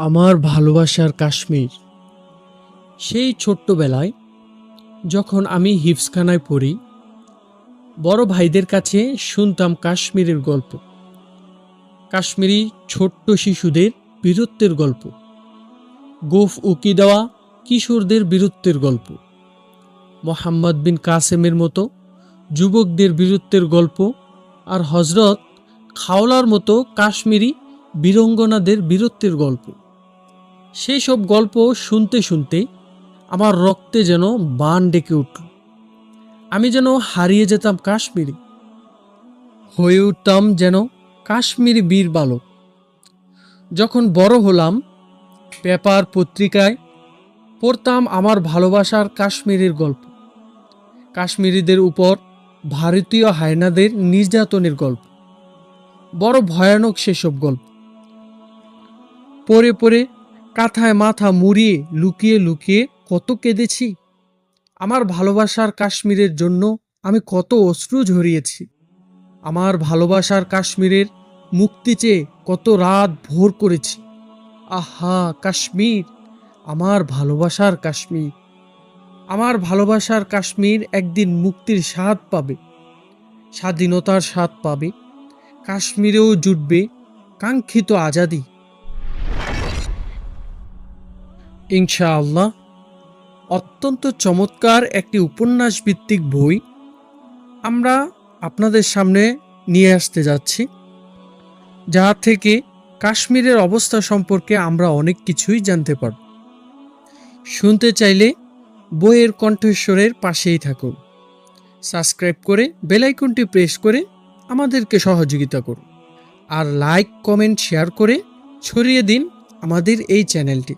আমার ভালোবাসার কাশ্মীর। সেই ছোট্টবেলায় যখন আমি হিফসখানায় পড়ি, বড় ভাইদের কাছে শুনতাম কাশ্মীরের গল্প। কাশ্মীরি ছোট্ট শিশুদের বীরত্বের গল্প। গোফ উকি দেওয়া কিশোরদের বীরত্বের গল্প। মোহাম্মদ বিন কাসেমের মতো যুবকদের বীরত্বের গল্প আর হজরত খাওলার মতো কাশ্মীরি বীরঙ্গনাদের বীরত্বের গল্প। সেই সব গল্প শুনতে শুনতে আমার রক্তে যেন বান ডেকে উঠল। আমি যেন হারিয়ে যেতাম কাশ্মীরে, হয়ে উঠতাম যেন কাশ্মীরি বীর বালক। যখন বড় হলাম, পেপার পত্রিকায় পড়তাম আমার ভালোবাসার কাশ্মীরের গল্প। কাশ্মীরিদের উপর ভারতীয় হায়নাদের নির্যাতনের গল্প। বড় ভয়ানক সেসব গল্প। পরে পরে কাঁথায় মাথা মুড়িয়ে লুকিয়ে লুকিয়ে কত কেঁদেছি। আমার ভালোবাসার কাশ্মীরের জন্য আমি কত অশ্রু ঝরিয়েছি। আমার ভালোবাসার কাশ্মীরের মুক্তি চেয়ে কত রাত ভোর করেছি। আহা, কাশ্মীর! আমার ভালোবাসার কাশ্মীর। আমার ভালোবাসার কাশ্মীর একদিন মুক্তির স্বাদ পাবে। স্বাধীনতার স্বাদ পাবে। কাশ্মীরেও জুটবে কাঙ্ক্ষিত আজাদি। ইনশাআল্লাহ, অত্যন্ত চমৎকার একটি উপন্যাস ভিত্তিক বই আমরা আপনাদের সামনে নিয়ে আসতে যাচ্ছি, যা থেকে কাশ্মীরের অবস্থা সম্পর্কে আমরা অনেক কিছুই জানতে পারব। শুনতে চাইলে বইয়ের কণ্ঠস্বরের পাশেই থাকুন। সাবস্ক্রাইব করে বেলাইকনটি প্রেস করে আমাদেরকে সহযোগিতা করুন। আর লাইক, কমেন্ট, শেয়ার করে ছড়িয়ে দিন আমাদের এই চ্যানেলটি।